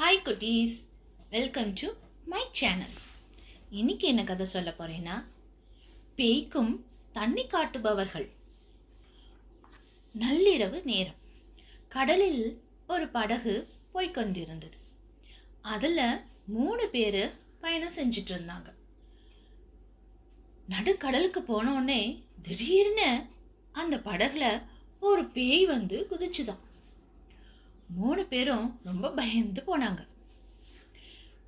Hi குட்டீஸ் welcome to my channel இன்னைக்கு என்ன கதை சொல்ல போகிறேன்னா பேய்க்கும் தண்ணி காட்டுபவர்கள். நள்ளிரவு நேரம். கடலில் ஒரு படகு போய்க்கொண்டிருந்தது அதில் மூணு பேர் பயணம் செஞ்சிட்டு இருந்தாங்க. நடுக்கடலுக்கு போனோடனே திடீர்னு அந்த படகுல ஒரு பேய் வந்து குதிச்சுதான். மூணு பேரும் ரொம்ப பயந்து போனாங்க.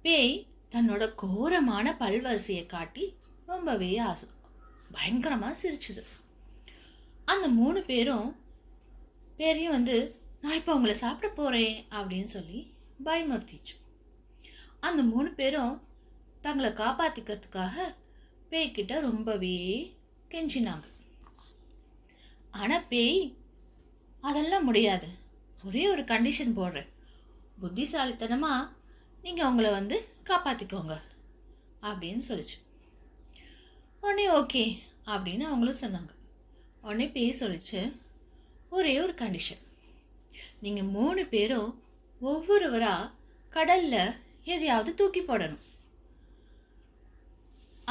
பேய் தன்னோட கோரமான பல்வரிசையை காட்டி ரொம்பவே ஆசை பயங்கரமாக சிரிச்சுது. அந்த மூணு பேரும் பேரையும் வந்து நான் இப்போ உங்களை சாப்பிட போகிறேன் அப்படின்னு சொல்லி பயமுறுத்திச்சு. அந்த மூணு பேரும் தங்களை காப்பாற்றிக்கிறதுக்காக பேய்கிட்ட ரொம்பவே கெஞ்சினாங்க. ஆனால் பேய் அதெல்லாம் முடியாது. ஒரே ஒரு கண்டிஷன் போடுறேன். புத்திசாலித்தனமாக நீங்கள் அவங்கள வந்து காப்பாற்றிக்கோங்க அப்படின்னு சொல்லிச்சு. உடனே ஓகே அப்படின்னு அவங்களும் சொன்னாங்க. உடனே பேய் சொல்லிச்சு ஒரே ஒரு கண்டிஷன் நீங்கள் மூணு பேரும் ஒவ்வொருவராக கடலில் எதையாவது தூக்கி போடணும்.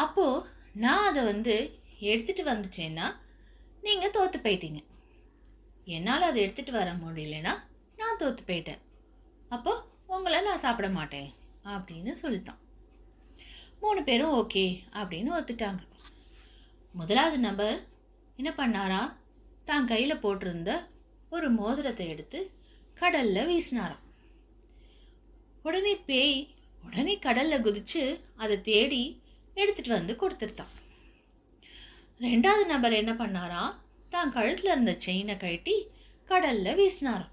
அப்போது நான் அதை வந்து எடுத்துகிட்டு வந்துட்டேன்னா நீங்கள் தோற்று போயிட்டீங்க. என்னால் அதை எடுத்துகிட்டு வர முடியலன்னா தோற்று போயிட்டேன். அப்போ உங்களை நான் சாப்பிட மாட்டேன் அப்படின்னு சொல்லித்தான். மூணு பேரும் ஓகே அப்படின்னு ஒத்துட்டாங்க முதலாவது நபர் என்ன பண்ணாரா? தான் கையில் போட்டிருந்த ஒரு மோதிரத்தை எடுத்து கடலில் வீசினாராம். உடனே பேய் உடனே கடலில் குதிச்சு அதை தேடி எடுத்துட்டு வந்து கொடுத்துருத்தான் ரெண்டாவது நபர் என்ன பண்ணாரா? தான் கழுத்தில் இருந்த செயினை கட்டி கடலில் வீசினாராம்.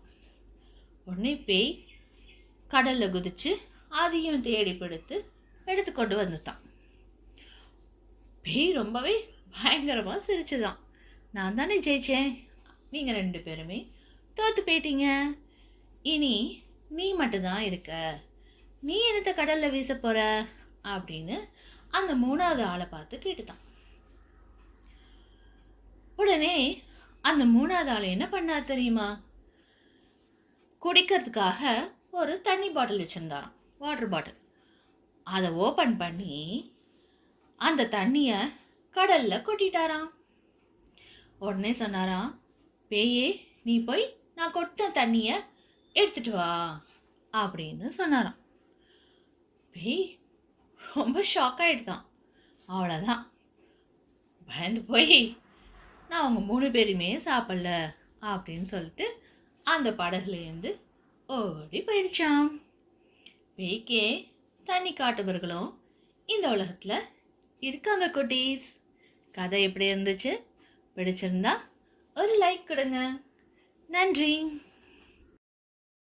உடனே பேய் கடலில் குதிச்சு அதையும் தேடி பிடித்து எடுத்து கொண்டு வந்துட்டான். பேய் ரொம்பவே பயங்கரமாக சிரிச்சுதான். நான் தானே ஜெயிச்சேன். நீங்கள் ரெண்டு பேருமே தோற்று போயிட்டீங்க. இனி நீ மட்டும்தான் இருக்க. நீ என்னத்த கடலில் வீச போகிற அப்படின்னு அந்த மூணாவது ஆளை பார்த்து கேட்டுத்தான் உடனே அந்த மூணாவது ஆள் என்ன பண்ணார் தெரியுமா? குடிக்கிறதுக்காக ஒரு தண்ணி பாட்டில் வச்சுருந்தாராம் வாட்டர் பாட்டில் அதை ஓப்பன் பண்ணி அந்த தண்ணியை கடலில் கொட்டிட்டாராம். உடனே சொன்னாராம் பேயே நீ போய் நான் கொட்டின தண்ணியை எடுத்துட்டு வா அப்படின்னு சொன்னாராம். பேய் ரொம்ப ஷாக் ஆகிடுதான் அவ்வளோதான் பயந்து போய் நான் அவங்க மூணு பேருமே சாப்பிடல அப்படின்னு சொல்லிட்டு அந்த படகுலேருந்து ஓடி போயிடுச்சான் பேய்க்கே தண்ணி காட்டுபவர்களும் இந்த உலகத்தில் இருக்காங்க குட்டீஸ். கதை எப்படி இருந்துச்சு? பிடிச்சிருந்தா ஒரு லைக் கொடுங்க. நன்றி.